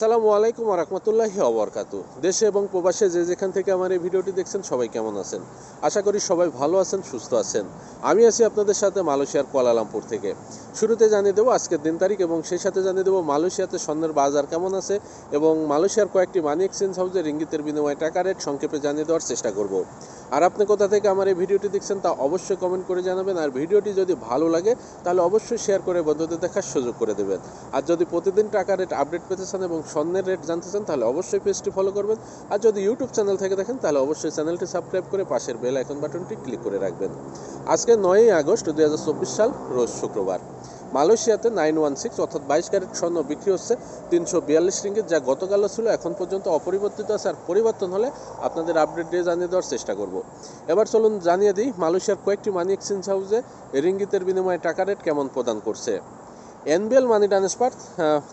আসসালামু আলাইকুম রহমতুল্লাহি অবরকাতু দেশে এবং প্রবাসে যে যেখান থেকে আমার এই ভিডিওটি দেখছেন, সবাই কেমন আছেন? আশা করি সবাই ভালো আছেন, সুস্থ আছেন। আমি আছি আপনাদের সাথে মালয়েশিয়ার কুয়ালালামপুর থেকে। শুরুতে জানিয়ে দেবো আজকের দিন তারিখ এবং সেই সাথে জানিয়ে দেবো মালয়েশিয়াতে স্বর্ণের বাজার কেমন আছে এবং মালয়েশিয়ার কয়েকটি মানি এক্সচেঞ্জ হাউসে ইঙ্গিতের বিনিময়ে টাকা রেট সংক্ষেপে জানিয়ে দেওয়ার চেষ্টা করব। আর আপনি কোথা থেকে আমার এই ভিডিওটি দেখছেন তা অবশ্যই কমেন্ট করে জানাবেন। আর ভিডিওটি যদি ভালো লাগে, তাহলে অবশ্যই শেয়ার করে বন্ধুদের দেখার সুযোগ করে দেবেন। আর যদি প্রতিদিন টাকা রেট আপডেট পেতে চান এবং স্বর্ণের রেট জানতে চান, তাহলে অবশ্যই পেজটি ফলো করবেন। আর যদি ইউটিউব চ্যানেল থেকে দেখেন, তাহলে অবশ্যই চ্যানেলটি সাবস্ক্রাইব করে পাশের বেল আইকন বাটনটি ক্লিক করে রাখবেন। আজকে নয়ই আগস্ট দু হাজার চব্বিশ সাল, রোজ শুক্রবার। মালয়েশিয়াতে নাইন ওয়ান সিক্স অর্থাৎ বাইশ ক্যারেট স্বর্ণ বিক্রি হচ্ছে তিনশো বিয়াল্লিশ রিঙ্গিত, যা গতকালও ছিল, এখন পর্যন্ত অপরিবর্তিত আছে। আর পরিবর্তন হলে আপনাদের আপডেট দিয়ে জানিয়ে দেওয়ার চেষ্টা করব। এবার চলুন জানিয়ে দিই, মালয়েশিয়ার কয়েকটি মানি এক্সচেঞ্জ হাউসে রিঙ্গিতের বিনিময়ে টাকা রেট কেমন প্রদান করছে। এনবিএল মানি ট্রান্সফার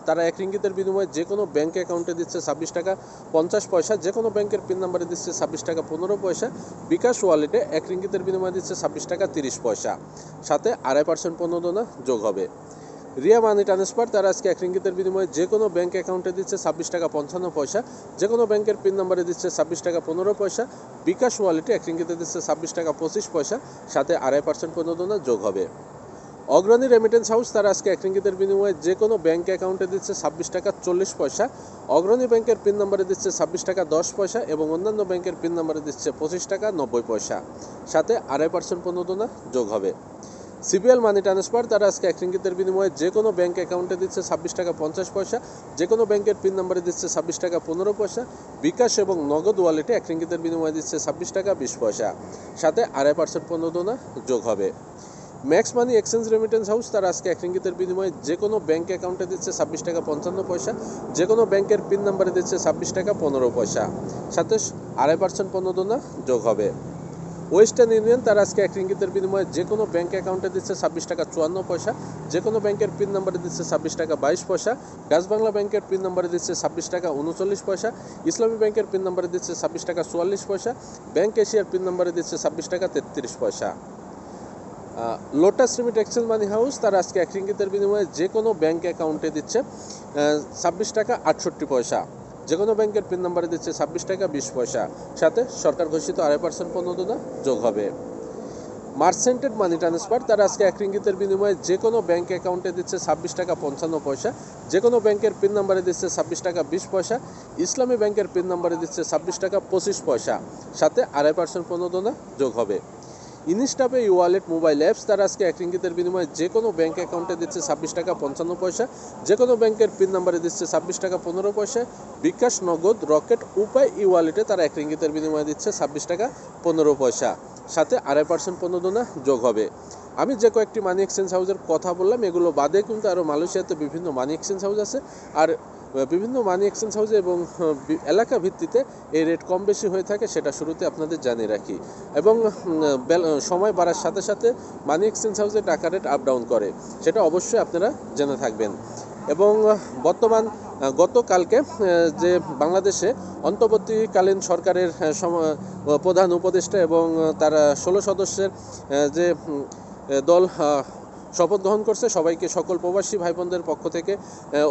তারা এক রিঙ্গিতের বিনিময়ে যে কোনো ব্যাঙ্ক অ্যাকাউন্টে দিচ্ছে ছাব্বিশ টাকা পঞ্চাশ পয়সা যে কোনো ব্যাংকের পিন নাম্বারে দিচ্ছে ছাব্বিশ টাকা পনেরো পয়সা, বিকাশ ওয়ালেটে এক রিঙ্গিতের বিনিময়ে দিচ্ছে ছাব্বিশ টাকা তিরিশ পয়সা। সাথে আড়াই পার্সেন্ট প্রণোদনা যোগ হবে। রিয়া মানি ট্রান্সফার, তারা আজকে এক রিঙ্গিতের বিনিময়ে যে কোনো ব্যাঙ্ক অ্যাকাউন্টে দিচ্ছে ছাব্বিশ টাকা পঞ্চান্ন পয়সা যে কোনো ব্যাংকের পিন নাম্বারে দিচ্ছে ছাব্বিশ টাকা পনেরো পয়সা, বিকাশ ওয়ালেটে এক রিঙ্গিতে দিচ্ছে ছাব্বিশ টাকা পঁচিশ পয়সা, সাথে আড়াই পার্সেন্ট প্রণোদনা যোগ হবে। অগ্রণী রেমিটেন্স হাউস তারা আজকে এক রিঙ্গিতের বিনিময়ে যে কোনো ব্যাঙ্ক অ্যাকাউন্টে দিচ্ছে ছাব্বিশ টাকা চল্লিশ পয়সা, অগ্রণী ব্যাংকের পিন নাম্বারে দিচ্ছে ছাব্বিশ টাকা দশ পয়সা এবং অন্যান্য ব্যাংকের পিন নাম্বারে দিচ্ছে পঁচিশ টাকা নব্বই পয়সা। সাথে আড়াই পার্সেন্ট প্রণোদনা যোগ হবে। সিবিএল মানি ট্রান্সফার তারা আজকে এক রিঙ্গিতের বিনিময়ে যে কোনো ব্যাঙ্ক অ্যাকাউন্টে দিচ্ছে ছাব্বিশ টাকা পঞ্চাশ পয়সা যে কোনো ব্যাংকের পিন নাম্বারে দিচ্ছে ছাব্বিশ টাকা পনেরো পয়সা, বিকাশ এবং নগদ ওয়ালেটে এক রিঙ্গিতের বিনিময়ে দিচ্ছে ছাব্বিশ টাকা বিশ পয়সা। সাথে আড়াই পার্সেন্ট প্রণোদনা যোগ হবে। Max Money Exchange remittance house তারা আজকে এক রিঙ্গিতের বিনিময়ে যে কোনো ব্যাঙ্ক অ্যাকাউন্টে দিচ্ছে ছাব্বিশ টাকা পঞ্চান্ন পয়সা যে কোনো ব্যাংকের পিন নাম্বারে দিচ্ছে ছাব্বিশ টাকা পনেরো পয়সা। সাথে আড়াই পার্সেন্ট প্রণোদনা যোগ হবে। ওয়েস্টার্ন ইউনিয়ন তারা আজকে এক রিঙ্গিতের বিনিময়ে যে কোনো ব্যাঙ্ক অ্যাকাউন্টে দিচ্ছে ছাব্বিশ টাকা চুয়ান্ন পয়সা যে কোনো ব্যাংকের পিন নাম্বারে দিচ্ছে ছাব্বিশ টাকা বাইশ পয়সা গাছ বাংলা ব্যাংকের পিন নাম্বারে দিচ্ছে ছাব্বিশ টাকা উনচল্লিশ পয়সা ইসলামী ব্যাংকের পিন নাম্বারে দিচ্ছে ছাব্বিশ টাকা চুয়াল্লিশ পয়সা ব্যাংক এশিয়ার পিন নাম্বারে দিচ্ছে ছাব্বিশ টাকা তেত্রিশ পয়সা। Lotus Remit Exchange Money House তারা আজকে এক রিঙ্গিতের বিনিময়ে যে কোনো ব্যাংক অ্যাকাউন্টে দিচ্ছে ছাব্বিশ টাকা আটষট্টি পয়সা। যে কোনো ব্যাংকের পিন নাম্বারে দিচ্ছে ছাব্বিশ টাকা বিশ পয়সা। সাথে সরকার ঘোষিত আড়াই পার্সেন্ট প্রণোদনা যোগ হবে। মার্সেন্টেড মানি ট্রান্সফার তারা আজকে এক রিঙ্গিতের বিনিময়ে যে কোনো ব্যাংক অ্যাকাউন্টে দিচ্ছে ছাব্বিশ টাকা পঞ্চান্ন পয়সা। যে কোনো ব্যাংকের পিন নাম্বারে দিচ্ছে ছাব্বিশ টাকা বিশ পয়সা। ইসলামী ব্যাংকের পিন নাম্বারে দিচ্ছে ছাব্বিশ টাকা পঁচিশ পয়সা। সাথে আড়াই পার্সেন্ট প্রণোদনা যোগ হবে। Instapay e wallet mobile apps তারা আজকে এক রিঙ্গিতের বিনিময়ে যে কোনো ব্যাঙ্ক অ্যাকাউন্টে দিচ্ছে ছাব্বিশ টাকা পঞ্চান্ন পয়সা, যে কোনো ব্যাংকের পিন নাম্বারে দিচ্ছে ছাব্বিশ টাকা পনেরো পয়সা। বিকাশ, নগদ, রকেট, উপায় ই ওয়ালেটে তারা এক রিঙ্গিতের বিনিময়ে দিচ্ছে ছাব্বিশ টাকা পনেরো পয়সা। সাথে আড়াই পার্সেন্ট প্রণোদনা যোগ হবে। আমি যে কয়েকটি মানি এক্সচেঞ্জ হাউসের কথা বললাম, এগুলো বাদে কিন্তু আরও মালয়েশিয়াতে বিভিন্ন মানি এক্সচেঞ্জ হাউস আছে। আর বিভিন্ন মানি এক্সচেঞ্জ হাউসে এবং এলাকা ভিত্তিতে এই রেট কম বেশি হয়ে থাকে সেটা শুরুতে আপনাদের জানিয়ে রাখি। এবং সময় বাড়ার সাথে সাথে মানি এক্সচেঞ্জ হাউসে টাকা রেট আপ ডাউন করে, সেটা অবশ্যই আপনারা জেনে থাকবেন। এবং বর্তমান গতকালকে যে বাংলাদেশে অন্তর্বর্তীকালীন সরকারের প্রধান উপদেষ্টা এবং তার ষোলো সদস্যের যে দল শপথ গ্রহণ করছে। সবাইকে সকল প্রবাসী ভাই বোনদের পক্ষ থেকে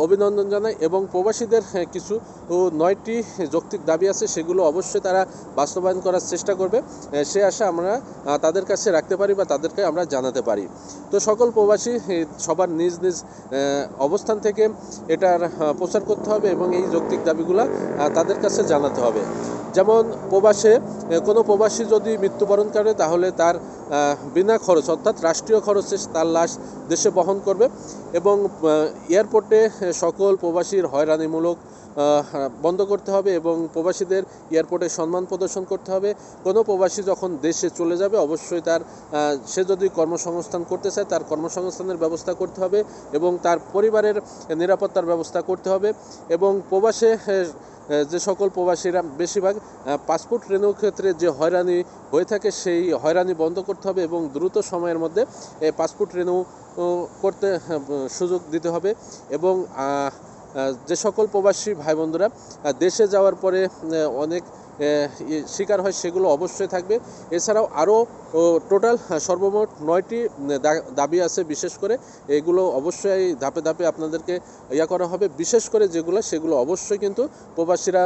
অভিনন্দন জানাই এবং প্রবাসীদের কিছু নয়টি যৌক্তিক দাবি আছে, সেগুলো অবশ্যই তারা বাস্তবায়ন করার চেষ্টা করবে। সে আশা আমরা তাদের কাছে রাখতে পারি বা তাদেরকে আমরা জানাতে পারি। তো সকল প্রবাসী সবার নিজ নিজ অবস্থান থেকে এটার প্রচার করতে হবে এবং এই যৌক্তিক দাবিগুলো তাদের কাছে জানাতে হবে। যেমন প্রবাসে কোনো প্রবাসী যদি মৃত্যুবরণ করে, তাহলে তার বিনা খরচ, অর্থাৎ রাষ্ট্রীয় খরচে তার লাশ দেশে বহন করবে এবং এয়ারপোর্টে সকল প্রবাসীর হয়রানিমূলক বন্ধ করতে হবে এবং প্রবাসীদের এয়ারপোর্টে সম্মান প্রদর্শন করতে হবে। কোনো প্রবাসী যখন দেশে চলে যাবে, অবশ্যই তার সে যদি কর্মসংস্থান করতে চায়, তার কর্মসংস্থানের ব্যবস্থা করতে হবে এবং তার পরিবারের নিরাপত্তার ব্যবস্থা করতে হবে এবং প্রবাসে যে সকল প্রবাসীরা বেশিরভাগ পাসপোর্ট রেনিউ ক্ষেত্রে যে হয়রানি হয়ে থাকে, সেই হয়রানি বন্ধ করতে হবে এবং দ্রুত সময়ের মধ্যে পাসপোর্ট রেনিউ করতে সুযোগ দিতে হবে এবং যে সকল প্রবাসী ভাই বন্ধুরা দেশে যাওয়ার পরে অনেক শিকার হয় সেগুলো অবশ্যই থাকবে। এছাড়াও আরও টোটাল সর্বমোট নয়টি দাবি আছে বিশেষ করে। এগুলো অবশ্যই ধাপে ধাপে আপনাদেরকে ইয়া করা হবে। বিশেষ করে যেগুলো, সেগুলো অবশ্যই কিন্তু প্রবাসীরা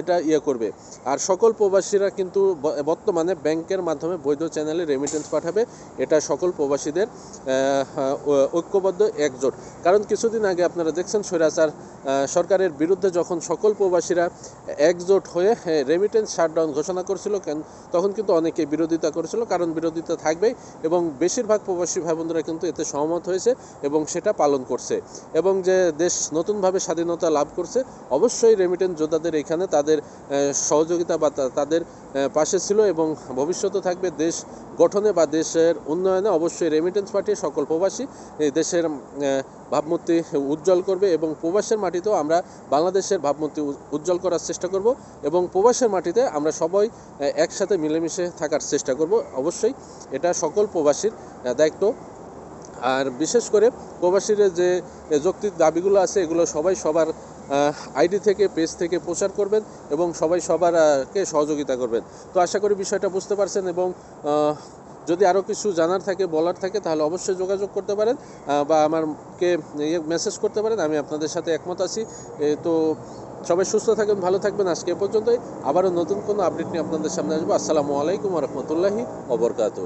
এটা ইয়ে করবে। আর সকল প্রবাসীরা কিন্তু বর্তমানে ব্যাংকের মাধ্যমে বৈধ চ্যানেলে রেমিটেন্স পাঠাবে। এটা সকল প্রবাসীদের ঐক্যবদ্ধ একজোট। কারণ কিছুদিন আগে আপনারা দেখছেন, স্বৈরাচার সরকারের বিরুদ্ধে যখন সকল প্রবাসীরা একজোট হয়ে রেমিটেন্স শাটডাউন ঘোষণা করেছিল তখন কিন্তু অনেকে বিরোধিতা করেছিল, কারণ বিরোধিতা থাকবে এবং বেশিরভাগ প্রবাসী ভাই বোনরা কিন্তু এতে সহমত হয়েছে এবং সেটা পালন করছে। এবং যে দেশ নতুনভাবে স্বাধীনতা লাভ করছে, অবশ্যই রেমিটেন্স যোদ্ধাদের এখানে তাদের সহযোগিতা বা তাদের পাশে ছিল এবং ভবিষ্যতে থাকবে দেশ গঠনে বা দেশের উন্নয়নে অবশ্যই রেমিটেন্স পাঠিয়ে সকল প্রবাসী দেশের ভাবমূর্তি উজ্জ্বল করবে এবং প্রবাসের মাটিতেও আমরা বাংলাদেশের ভাবমূর্তি উজ্জ্বল করার চেষ্টা করব এবং প্রবাসের মাটিতে আমরা সবাই একসাথে মিলেমিশে থাকার চেষ্টা করব। অবশ্যই এটা সকল প্রবাসীর দায়িত্ব। আর বিশেষ করে প্রবাসীর যে যৌক্তিক দাবিগুলো আছে, এগুলো সবাই সবার আইডি থেকে, পেজ থেকে প্রচার করবেন এবং সবাই সবারকে সহযোগিতা করবেন। তো আশা করি বিষয়টা বুঝতে পারছেন এবং যদি আরও কিছু জানার থাকে, বলার থাকে, তাহলে অবশ্যই যোগাযোগ করতে পারেন বা আমাকে ইয়ে মেসেজ করতে পারেন, আমি আপনাদের সাথে একমত আছি। তো সবাই সুস্থ থাকবেন ভালো থাকবেন। আজকে এ পর্যন্তই। আবারও নতুন কোনো আপডেট নিয়ে আপনাদের সামনে আসব। আসসালামু আলাইকুম রহমতুল্লাহি অবরকাত